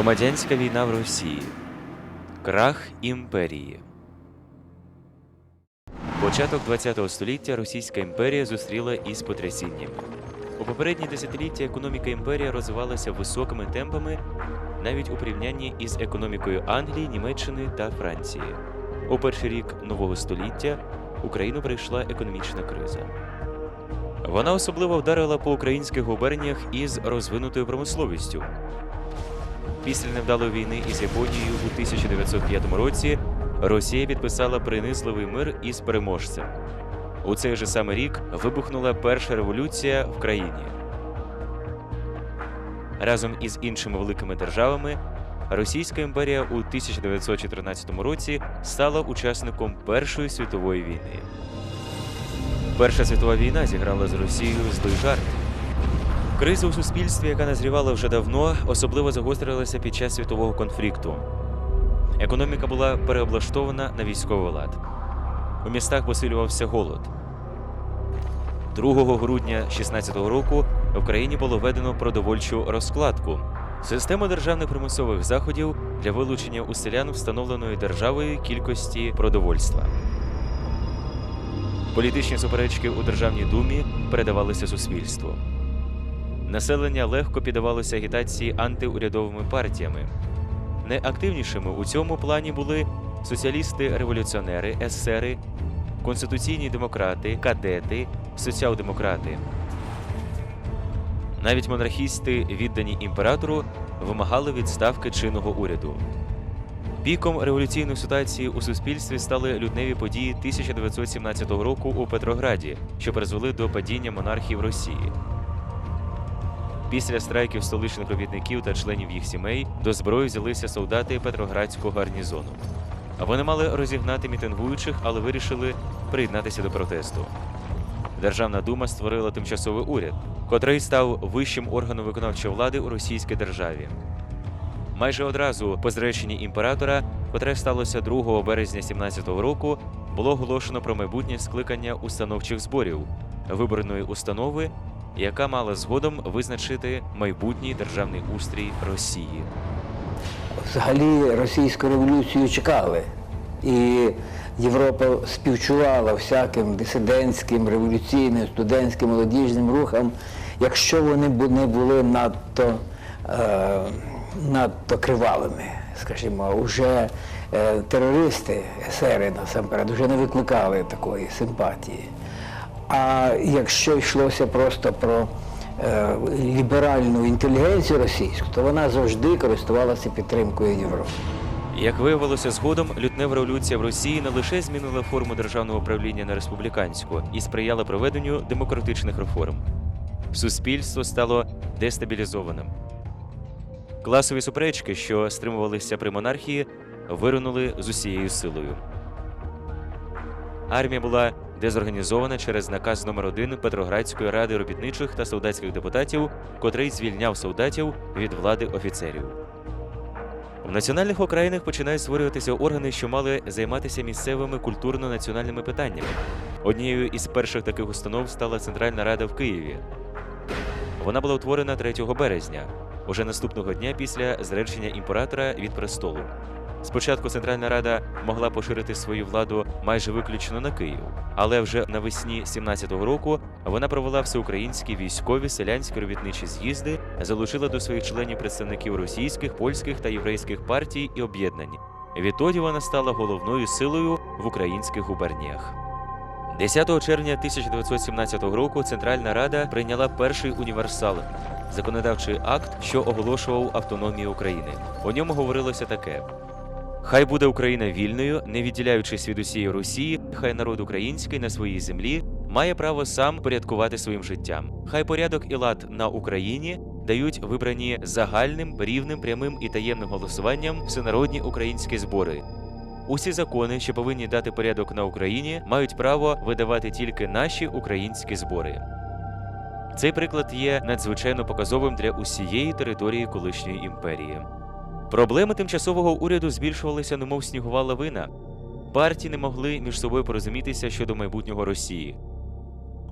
Громадянська війна в Росії. Крах імперії. Початок ХХ століття Російська імперія зустріла із потрясіннями. У попередні десятиліття економіка імперії розвивалася високими темпами навіть у порівнянні із економікою Англії, Німеччини та Франції. У перший рік нового століття Україну прийшла економічна криза. Вона особливо вдарила по українських губерніях із розвинутою промисловістю. Після невдалої війни із Японією у 1905 році Росія підписала принизливий мир із переможцем. У цей же самий рік вибухнула перша революція в країні. Разом із іншими великими державами Російська імперія у 1914 році стала учасником Першої світової війни. Перша світова війна зіграла з Росією злий жарт. Криза у суспільстві, яка назрівала вже давно, особливо загострилася під час світового конфлікту. Економіка була переоблаштована на військовий лад. У містах посилювався голод. 2 грудня 16-го року в країні було введено продовольчу розкладку. Систему державних примусових заходів для вилучення у селян встановленої державою кількості продовольства. Політичні суперечки у Державній думі передавалися суспільству. Населення легко піддавалося агітації антиурядовими партіями. Найактивнішими у цьому плані були соціалісти-революціонери, есери, конституційні демократи, кадети, соціал-демократи. Навіть монархісти, віддані імператору, вимагали відставки чинного уряду. Піком революційної ситуації у суспільстві стали людневі події 1917 року у Петрограді, що призвели до падіння монархії в Росії. Після страйків столичних робітників та членів їх сімей до зброї взялися солдати Петроградського гарнізону. Вони мали розігнати мітингуючих, але вирішили приєднатися до протесту. Державна дума створила тимчасовий уряд, котрий став вищим органом виконавчої влади у російській державі. Майже одразу по зреченні імператора, котре сталося 2 березня 17-го року, було оголошено про майбутнє скликання установчих зборів виборної установи, яка мала згодом визначити майбутній державний устрій Росії. Взагалі російську революцію чекали. І Європа співчувала всяким дисидентським, революційним, студентським, молодіжним рухам, якщо вони не були надто, е, надто кривавими, скажімо, уже е, терористи, есери насамперед, вже не викликали такої симпатії. А якщо йшлося просто про е, ліберальну інтелігенцію російську, то вона завжди користувалася підтримкою Європи. Як виявилося згодом, лютнева революція в Росії не лише змінила форму державного управління на республіканську і сприяла проведенню демократичних реформ. Суспільство стало дестабілізованим. Класові суперечки, що стримувалися при монархії, виринули з усією силою. Армія була дезорганізована через наказ номер 1 Петроградської ради робітничих та солдатських депутатів, котрий звільняв солдатів від влади офіцерів. В національних окраїнах починають створюватися органи, що мали займатися місцевими культурно-національними питаннями. Однією із перших таких установ стала Центральна Рада в Києві. Вона була утворена 3 березня, уже наступного дня після зречення імператора від престолу. Спочатку Центральна Рада могла поширити свою владу майже виключно на Київ, але вже навесні 17-го року вона провела всеукраїнські військові селянські робітничі з'їзди, залучила до своїх членів представників російських, польських та єврейських партій і об'єднань. Відтоді вона стала головною силою в українських губерніях. 10 червня 1917 року Центральна Рада прийняла перший універсал законодавчий акт, що оголошував автономію України. У ньому говорилося таке: Хай буде Україна вільною, не відділяючись від усієї Росії, хай народ український на своїй землі має право сам порядкувати своїм життям. Хай порядок і лад на Україні дають вибрані загальним, рівним, прямим і таємним голосуванням всенародні українські збори. Усі закони, що повинні дати порядок на Україні, мають право видавати тільки наші українські збори. Цей приклад є надзвичайно показовим для усієї території колишньої імперії. Проблеми тимчасового уряду збільшувалися, немов снігова лавина. Партії не могли між собою порозумітися щодо майбутнього Росії.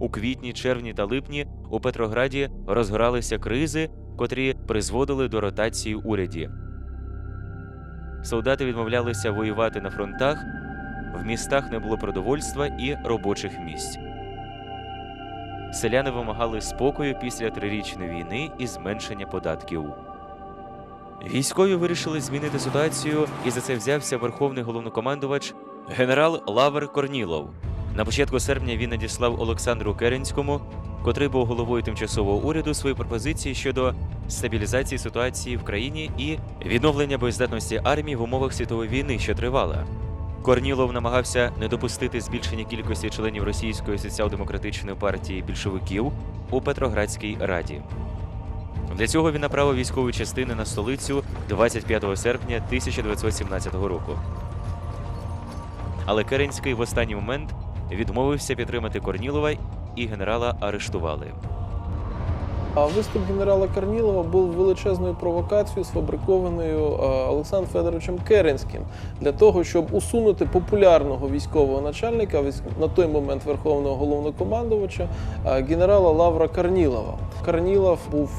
У квітні, червні та липні у Петрограді розгоралися кризи, котрі призводили до ротації урядів. солдати відмовлялися воювати на фронтах, в містах не було продовольства і робочих місць. Селяни вимагали спокою після трирічної війни і зменшення податків. Військові вирішили змінити ситуацію, і за це взявся верховний головнокомандувач генерал Лавр Корнілов. На початку серпня він надіслав Олександру Керенському, котрий був головою тимчасового уряду, свої пропозиції щодо стабілізації ситуації в країні і відновлення боєздатності армії в умовах світової війни, що тривала. Корнілов намагався не допустити збільшення кількості членів російської соціал-демократичної партії більшовиків у Петроградській раді. Для цього він направив військові частини на столицю 25 серпня 1917 року. Але Керенський в останній момент відмовився підтримати Корнілова і генерала арештували. А виступ генерала Корнілова був величезною провокацією, сфабрикованою Олександром Федоровичем Керенським для того, щоб усунути популярного військового начальника, на той момент верховного головнокомандувача, генерала Лавра Корнілова. Корнілов був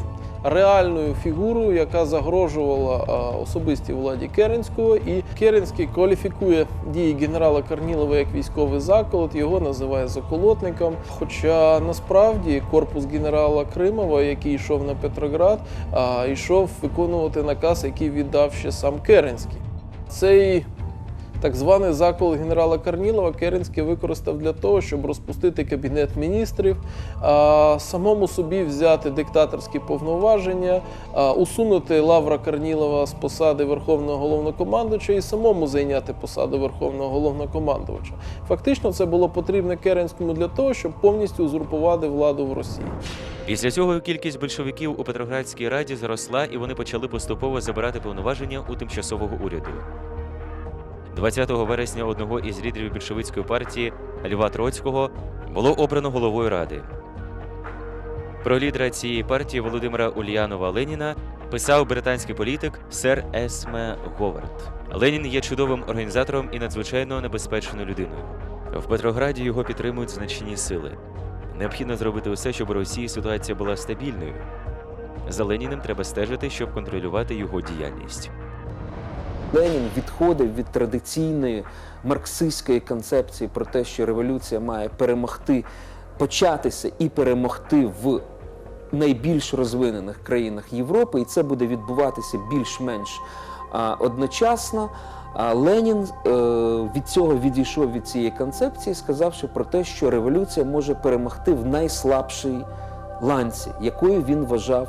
реальною фігурою, яка загрожувала е, особистій владі Керенського, і Керенський кваліфікує дії генерала Корнілова як військовий заколот, його називає заколотником. Хоча насправді корпус генерала Кримова, який йшов на Петроград, йшов виконувати наказ, який віддав ще сам Керенський. Цей так званий закол генерала Корнілова Керенський використав для того, щоб розпустити кабінет міністрів, самому собі взяти диктаторські повноваження, усунути Лавра Корнілова з посади верховного головнокомандувача і самому зайняти посаду верховного головнокомандувача. Фактично, це було потрібно Керенському для того, щоб повністю узурпувати владу в Росії. Після цього кількість большевиків у Петроградській раді зросла, і вони почали поступово забирати повноваження у тимчасового уряду. 20 вересня одного із лідерів більшовицької партії Льва Троцького було обрано головою ради. Про лідера цієї партії Володимира Ульянова Леніна писав британський політик сер Есме Говард. Ленін є чудовим організатором і надзвичайно небезпечною людиною. В Петрограді його підтримують значні сили. Необхідно зробити усе, щоб у Росії ситуація була стабільною. За Леніним треба стежити, щоб контролювати його діяльність. Ленін відходив від традиційної марксистської концепції про те, що революція має перемогти, початися і перемогти в найбільш розвинених країнах Європи, і це буде відбуватися більш-менш одночасно. А Ленін е, від цього відійшов від цієї концепції, сказавши про те, що революція може перемогти в найслабшій ланці, якою він вважав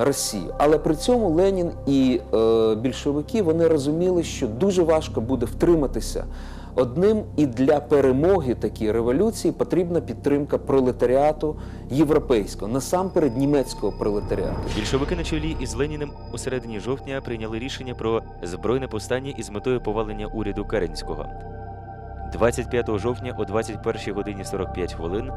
Росію. Але при цьому Ленін і е, більшовики вони розуміли, що дуже важко буде втриматися одним, і для перемоги такій революції потрібна підтримка пролетаріату європейського, насамперед німецького пролетаріату. Більшовики на чолі із Леніним у середині жовтня прийняли рішення про збройне повстання із метою повалення уряду Керенського. 25 жовтня о 21 годині 45 хвилин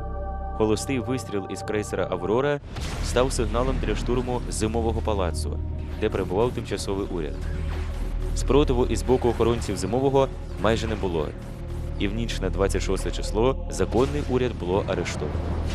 холостий вистріл із крейсера Аврора став сигналом для штурму зимового палацу, де перебував тимчасовий уряд. Спротиву із боку охоронців зимового майже не було. І в ніч на 26 число законний уряд було арештовано.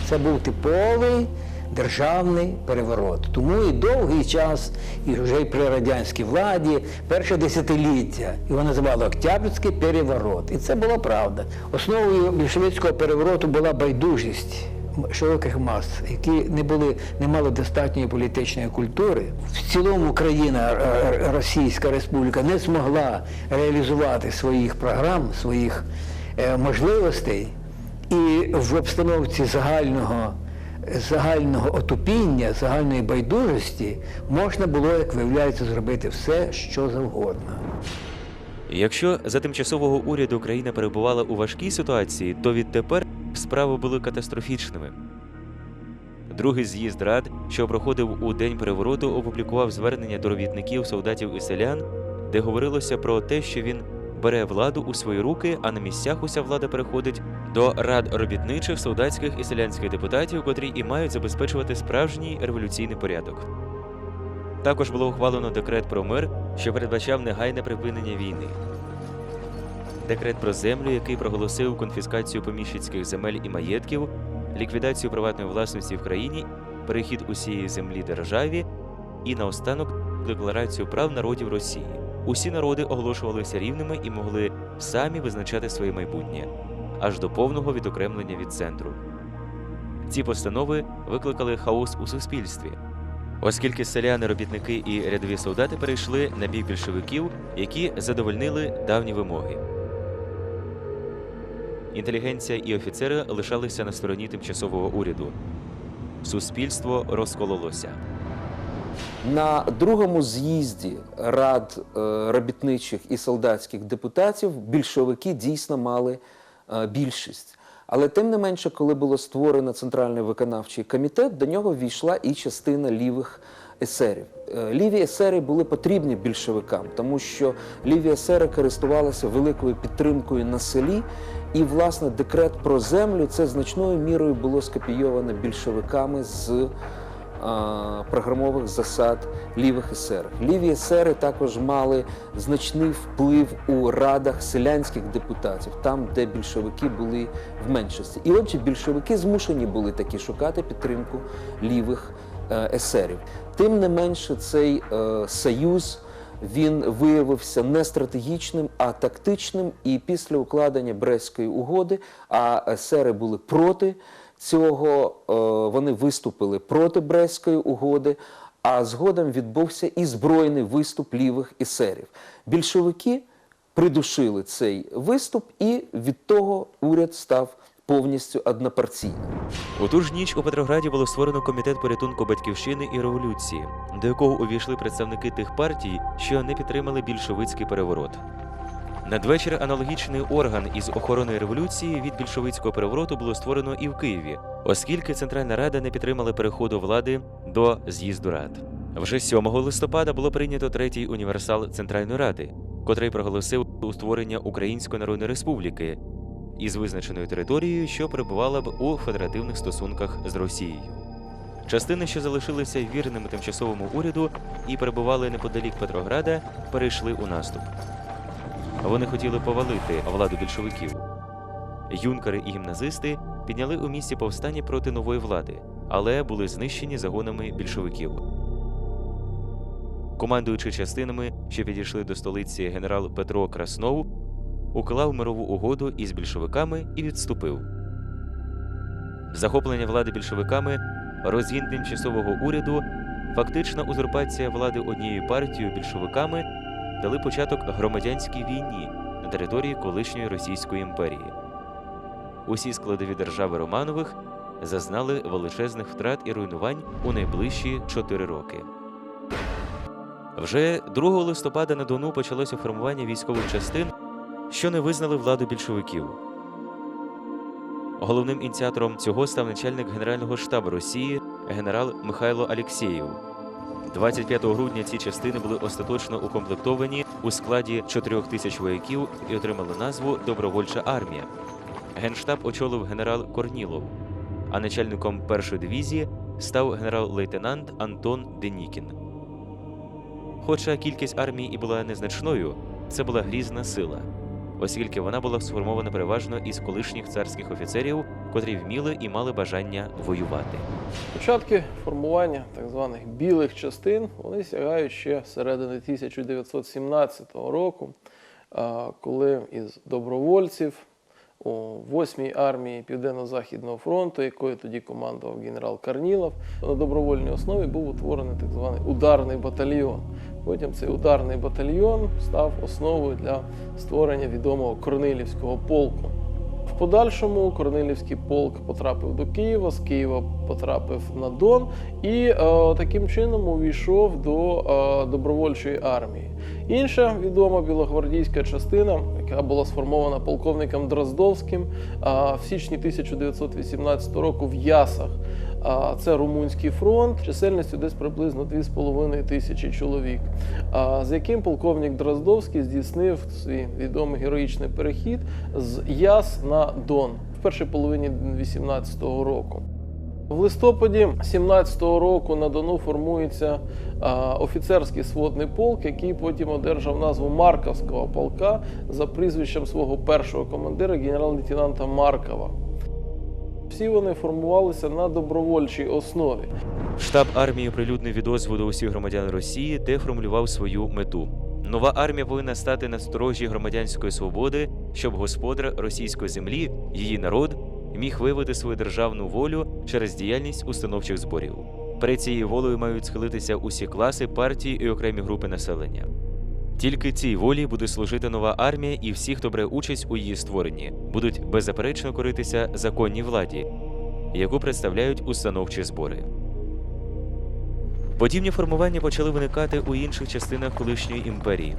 Це був типовий державний переворот. Тому і довгий час, і вже при радянській владі, перше десятиліття, його називали Октябрьський переворот. І це була правда. Основою більшовицького перевороту була байдужість широких мас, які не були, не мали достатньої політичної культури. В цілому країна е, е, Російська Республіка не змогла реалізувати своїх програм, своїх е, можливостей. І в обстановці загального, загального отупіння, загальної байдужості можна було, як виявляється, зробити все, що завгодно. Якщо за тимчасового уряду країна перебувала у важкій ситуації, то відтепер справи були катастрофічними. Другий з'їзд рад, що проходив у день перевороту, опублікував звернення до робітників, солдатів і селян, де говорилося про те, що він бере владу у свої руки, а на місцях уся влада переходить до рад робітничих, солдатських і селянських депутатів, котрі і мають забезпечувати справжній революційний порядок. Також було ухвалено декрет про мир, що передбачав негайне припинення війни. Декрет про землю, який проголосив конфіскацію поміщицьких земель і маєтків, ліквідацію приватної власності в країні, перехід усієї землі державі і наостанок декларацію прав народів Росії. усі народи оголошувалися рівними і могли самі визначати своє майбутнє, аж до повного відокремлення від центру. Ці постанови викликали хаос у суспільстві, оскільки селяни, робітники і рядові солдати перейшли на бік більшовиків, які задовольнили давні вимоги. Інтелігенція і офіцери лишалися на стороні тимчасового уряду. Суспільство розкололося. На другому з'їзді рад е, робітничих і солдатських депутатів більшовики дійсно мали е, більшість. Але тим не менше, коли було створено центральний виконавчий комітет, до нього війшла і частина лівих есерів. Е, Ліві есери були потрібні більшовикам, тому що ліві есери користувалися великою підтримкою на селі, і власне декрет про землю це значною мірою було скопійовано більшовиками з а, програмових засад лівих есерів. Ліві есери також мали значний вплив у радах селянських депутатів, там, де більшовики були в меншості. І отже, більшовики змушені були таки шукати підтримку лівих е, есерів. Тим не менше, цей е, союз. Він виявився не стратегічним, а тактичним. І після укладення Брестської угоди, а есери були проти цього, е, вони виступили проти Брестської угоди, а згодом відбувся і збройний виступ лівих есерів. Більшовики придушили цей виступ, і від того уряд став повністю однопартійним. У ту ж ніч у Петрограді було створено комітет порятунку батьківщини і революції, до якого увійшли представники тих партій, що не підтримали більшовицький переворот. Надвечір аналогічний орган із охорони революції від більшовицького перевороту було створено і в Києві, оскільки Центральна Рада не підтримала переходу влади до з'їзду рад. Вже 7 листопада було прийнято третій універсал Центральної Ради, котрий проголосив утворення Української Народної Республіки із визначеною територією, що перебувала б у федеративних стосунках з Росією. Частини, що залишилися вірними тимчасовому уряду і перебували неподалік Петрограда, перейшли у наступ. Вони хотіли повалити владу більшовиків. Юнкери і гімназисти підняли у місті повстання проти нової влади, але були знищені загонами більшовиків. Командуючи частинами, що підійшли до столиці генерал Петро Краснов, уклав мирову угоду із більшовиками і відступив. Захоплення влади більшовиками, розгін тимчасового уряду, фактична узурпація влади однією партією більшовиками дали початок громадянській війні на території колишньої Російської імперії. Усі складові держави Романових зазнали величезних втрат і руйнувань у найближчі чотири роки. Вже 2 листопада на Дону почалося формування військових частин, що не визнали владу більшовиків. Головним ініціатором цього став начальник Генерального штабу Росії генерал Михайло Алєксєєв. 25 грудня ці частини були остаточно укомплектовані у складі 4 тисяч вояків і отримали назву Добровольча армія. Генштаб очолив генерал Корнілов, а начальником першої дивізії став генерал-лейтенант Антон Денікін. Хоча кількість армії і була незначною, це була грізна сила, оскільки вона була сформована переважно із колишніх царських офіцерів, котрі вміли і мали бажання воювати. Початки формування так званих білих частин вони сягають ще середини 1917 року, коли із добровольців у 8-й армії Південно-Західного фронту, якою тоді командував генерал Карнілов, на добровольній основі був утворений так званий ударний батальйон. Потім цей ударний батальйон став основою для створення відомого Корнилівського полку. В подальшому Корнилівський полк потрапив до Києва, з Києва потрапив на Дон і е, таким чином увійшов до е, добровольчої армії. Інша відома білогвардійська частина, яка була сформована полковником Дроздовським е, в січні 1918 року в Ясах. А, Це Румунський фронт, чисельністю десь приблизно 2,5 тисячі чоловік, з яким полковник Дроздовський здійснив свій відомий героїчний перехід з Яс на Дон в першій половині 18-го року. В листопаді 17-го року на Дону формується офіцерський сводний полк, який потім одержав назву Марковського полка за прізвищем свого першого командира генерал-лейтенанта Маркова. Всі вони формувалися на добровольчій основі. Штаб армії прилюднив відозву до усіх громадян Росії, де формулював свою мету Нова армія повинна стати на сторожі громадянської свободи, щоб господар російської землі, її народ, міг виявити свою державну волю через діяльність установчих зборів. Перед цією волею мають схилитися усі класи, партії і окремі групи населення. Тільки цій волі буде служити нова армія, і всі, хто бере участь у її створенні, будуть беззаперечно коритися законній владі, яку представляють установчі збори. Подібні формування почали виникати у інших частинах колишньої імперії.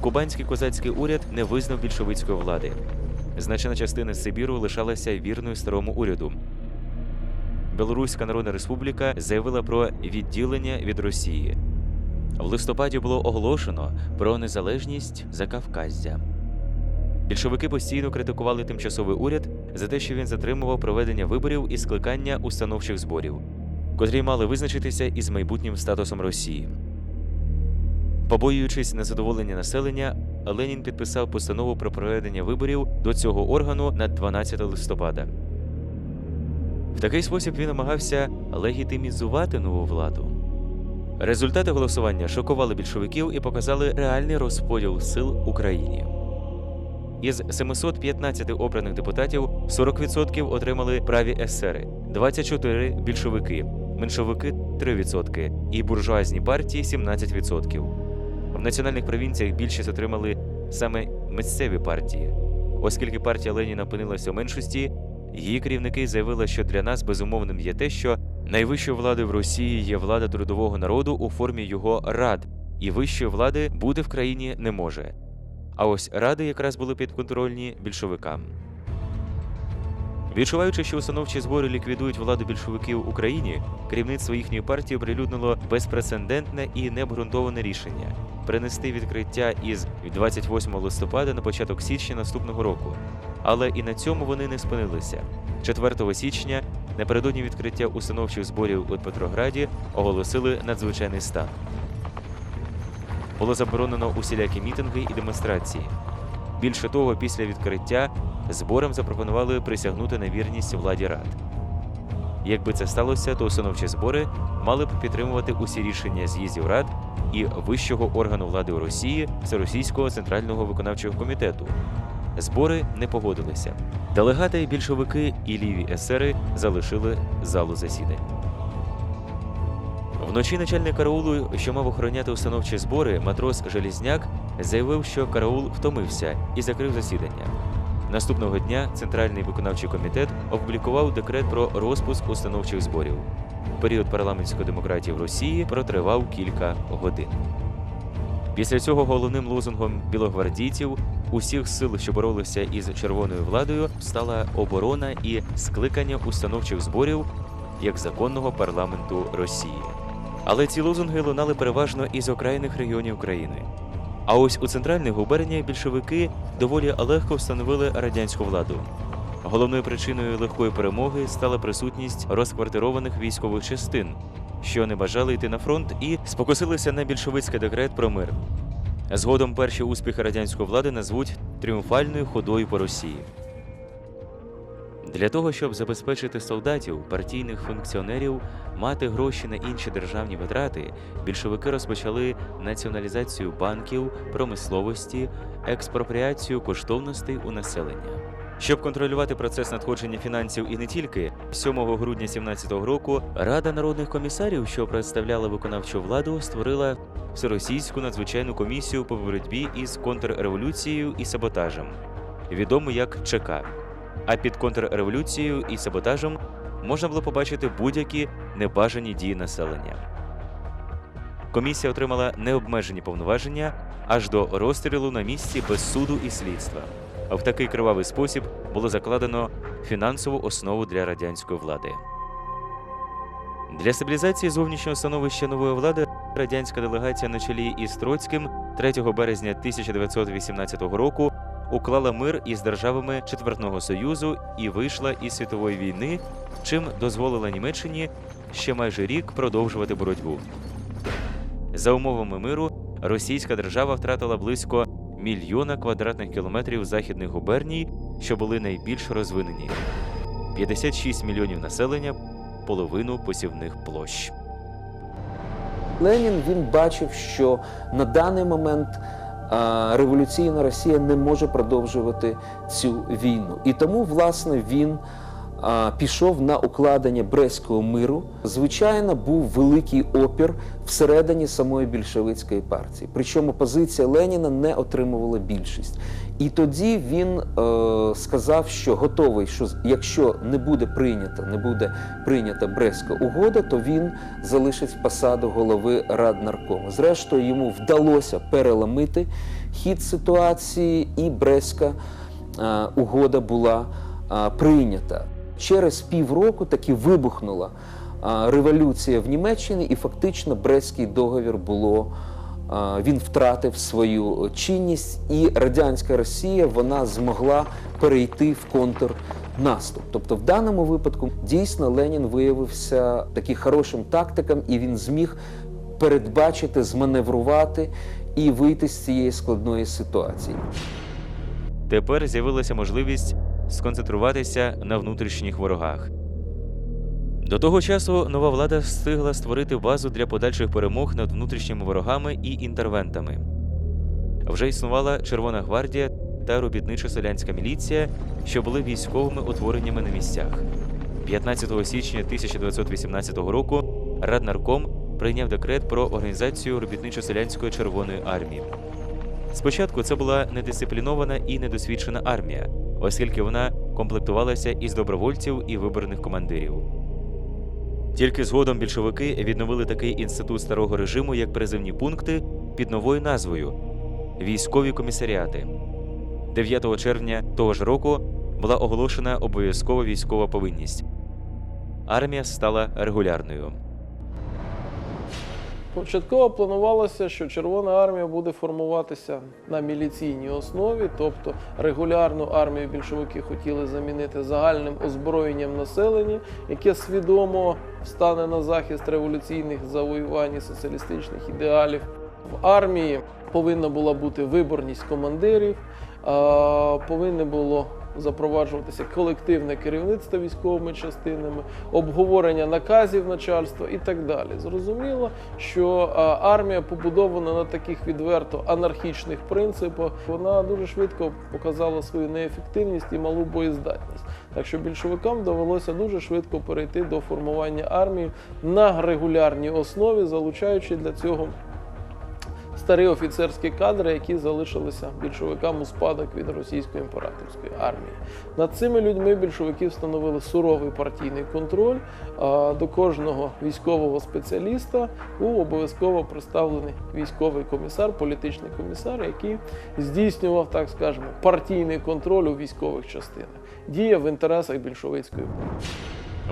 Кубанський козацький уряд не визнав більшовицької влади. Значна частина Сибіру лишалася вірною старому уряду. Білоруська Народна Республіка заявила про відділення від Росії. В листопаді було оголошено про незалежність Закавказзя. Більшовики постійно критикували тимчасовий уряд за те, що він затримував проведення виборів і скликання установчих зборів, котрі мали визначитися із майбутнім статусом Росії. Побоюючись незадоволення населення, Ленін підписав постанову про проведення виборів до цього органу на 12 листопада. В такий спосіб він намагався легітимізувати нову владу. Результати голосування шокували більшовиків і показали реальний розподіл сил Україні. Із 715 обраних депутатів 40% отримали праві есери, 24 більшовики, меншовики 3% і буржуазні партії 17%. В національних провінціях більшість отримали саме місцеві партії. Оскільки партія Леніна опинилася у меншості, її керівники заявили, що для нас безумовним є те, що найвищою владою в Росії є влада трудового народу у формі його рад, і вищої влади бути в країні не може. А ось ради якраз були підконтрольні більшовикам. Відчуваючи, що установчі збори ліквідують владу більшовиків Україні, керівництво їхньої партії оприлюднило безпрецедентне і необґрунтоване рішення перенести відкриття із 28 листопада на початок січня наступного року. Але і на цьому вони не спинилися. 4 січня, напередодні відкриття установчих зборів у Петрограді, оголосили надзвичайний стан. Було заборонено усілякі мітинги і демонстрації. Більше того, після відкриття зборам запропонували присягнути на вірність владі рад. Якби це сталося, то установчі збори мали б підтримувати усі рішення з'їздів рад і вищого органу влади у Росії Всеросійського центрального виконавчого комітету. Збори не погодилися. Делегати, більшовики і ліві есери залишили залу засідань. Вночі начальник караулу, що мав охороняти установчі збори, матрос Желізняк заявив, що караул втомився і закрив засідання. Наступного дня Центральний виконавчий комітет опублікував декрет про розпуск установчих зборів. Період парламентської демократії в Росії протривав кілька годин. Після цього головним лозунгом білогвардійців усіх сил, що боролися із червоною владою, стала оборона і скликання установчих зборів як законного парламенту Росії. Але ці лозунги лунали переважно із окраїних регіонів країни. А ось у центральних губерніях більшовики доволі легко встановили радянську владу. Головною причиною легкої перемоги стала присутність розквартированих військових частин, що не бажали йти на фронт і спокусилися на більшовицький декрет про мир. Згодом перші успіхи радянської влади назвуть тріумфальною ходою по Росії. Для того, щоб забезпечити солдатів, партійних функціонерів, мати гроші на інші державні витрати, більшовики розпочали націоналізацію банків, промисловості, експропріацію коштовностей у населення. Щоб контролювати процес надходження фінансів і не тільки, 7 грудня 17-го року Рада народних комісарів, що представляла виконавчу владу, створила Всеросійську надзвичайну комісію по боротьбі із контрреволюцією і саботажем, відому як ЧК. А під контрреволюцією і саботажем можна було побачити будь-які небажані дії населення. Комісія отримала необмежені повноваження аж до розстрілу на місці без суду і слідства. А в такий кривавий спосіб було закладено фінансову основу для радянської влади. Для стабілізації зовнішнього становища нової влади радянська делегація на чолі із Троцьким 3 березня 1918 року уклала мир із державами Четвертного Союзу і вийшла із світової війни, чим дозволила Німеччині ще майже рік продовжувати боротьбу. За умовами миру російська держава втратила близько мільйона квадратних кілометрів західних губерній, що були найбільш розвинені 56 мільйонів населення, половину посівних площ. Ленін він бачив, що на даний момент революційна Росія не може продовжувати цю війну. І тому, власне, він пішов на укладення Брестського миру. Звичайно, був великий опір всередині самої більшовицької партії. Причому позиція Леніна не отримувала більшість. І тоді він е, сказав, що готовий, що якщо не буде прийнята, не буде прийнята Брестська угода, то він залишить посаду голови Раднаркому. Зрештою, йому вдалося переламити хід ситуації, і Брестська е, угода була е, прийнята. Через півроку таки вибухнула е, революція в Німеччині, і фактично Брестський договір було. Він втратив свою чинність, і радянська Росія вона змогла перейти в контрнаступ. Тобто, в даному випадку дійсно Ленін виявився таким хорошим тактиком, і він зміг передбачити, зманеврувати і вийти з цієї складної ситуації. Тепер з'явилася можливість сконцентруватися на внутрішніх ворогах. До того часу нова влада встигла створити базу для подальших перемог над внутрішніми ворогами і інтервентами. Вже існувала Червона гвардія та робітничо-селянська міліція, що були військовими утвореннями на місцях. 15 січня 1918 року Раднарком прийняв декрет про організацію робітничо-селянської Червоної армії. Спочатку це була недисциплінована і недосвідчена армія, оскільки вона комплектувалася із добровольців і виборних командирів. Тільки згодом більшовики відновили такий інститут старого режиму, як призивні пункти під новою назвою військові комісаріати. 9 червня того ж року була оголошена обов'язкова військова повинність. Армія стала регулярною. Початково планувалося, що Червона армія буде формуватися на міліційній основі, тобто регулярну армію більшовики хотіли замінити загальним озброєнням населення, яке свідомо стане на захист революційних завоювань і соціалістичних ідеалів. В армії повинна була бути виборність командирів, повинне було запроваджуватися колективне керівництво військовими частинами, обговорення наказів начальства і так далі. Зрозуміло, що армія побудована на таких відверто анархічних принципах. Вона дуже швидко показала свою неефективність і малу боєздатність. Так що більшовикам довелося дуже швидко перейти до формування армії на регулярній основі, залучаючи для цього старі офіцерські кадри, які залишилися більшовикам у спадок від російської імператорської армії. Над цими людьми більшовики встановили суровий партійний контроль. До кожного військового спеціаліста був обов'язково представлений військовий комісар, політичний комісар, який здійснював, так скажемо, партійний контроль у військових частинах. Діяв в інтересах більшовицької.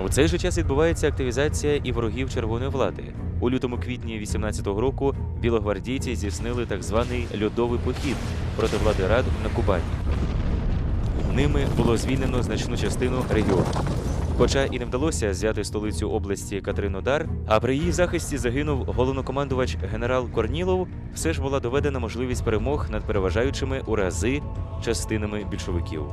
У цей же час відбувається активізація і ворогів червоної влади. У лютому-квітні 18-го року білогвардійці здійснили так званий льодовий похід проти влади рад на Кубані. Ними було звільнено значну частину регіону. Хоча і не вдалося взяти столицю області Катеринодар, а при її захисті загинув головнокомандувач генерал Корнілов, все ж була доведена можливість перемог над переважаючими у рази частинами більшовиків.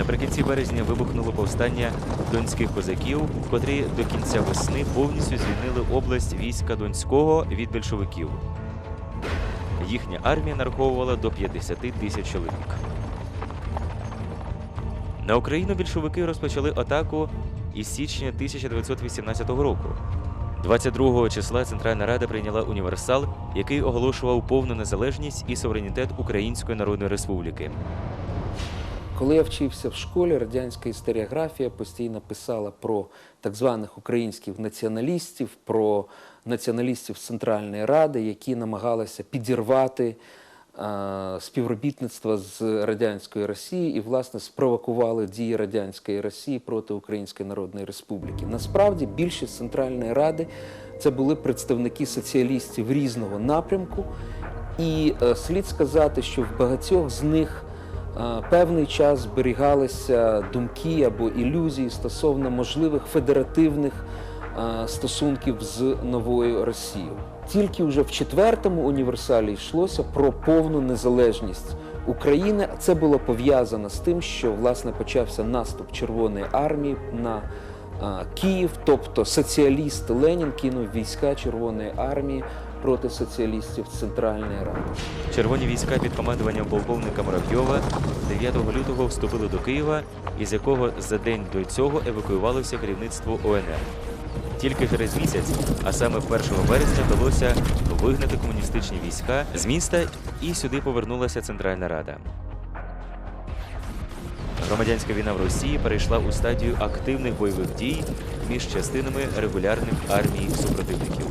Наприкінці березня вибухнуло повстання донських козаків, котрі до кінця весни повністю звільнили область війська Донського від більшовиків. Їхня армія нараховувала до 50 тисяч чоловік. На Україну більшовики розпочали атаку із січня 1918 року. 22 числа Центральна Рада прийняла універсал, який оголошував повну незалежність і суверенітет Української Народної Республіки. Коли я вчився в школі, радянська історіографія постійно писала про так званих українських націоналістів, про націоналістів Центральної Ради, які намагалися підірвати е, співробітництво з радянською Росією і, власне, спровокували дії радянської Росії проти Української Народної Республіки. Насправді, більшість Центральної Ради це були представники соціалістів різного напрямку, і е, слід сказати, що в багатьох з них певний час зберігалися думки або ілюзії стосовно можливих федеративних стосунків з новою Росією. Тільки вже в четвертому універсалі йшлося про повну незалежність України. Це було пов'язано з тим, що власне почався наступ Червоної армії на Київ, тобто соціаліст Ленін кинув війська Червоної армії проти соціалістів Центральної Ради. Червоні війська під командуванням полковника Муравйова 9 лютого вступили до Києва, із якого за день до цього евакуювалося керівництво ОНР. Тільки через місяць, а саме 1 березня, вдалося вигнати комуністичні війська з міста і сюди повернулася Центральна Рада. Громадянська війна в Росії перейшла у стадію активних бойових дій між частинами регулярних армій супротивників.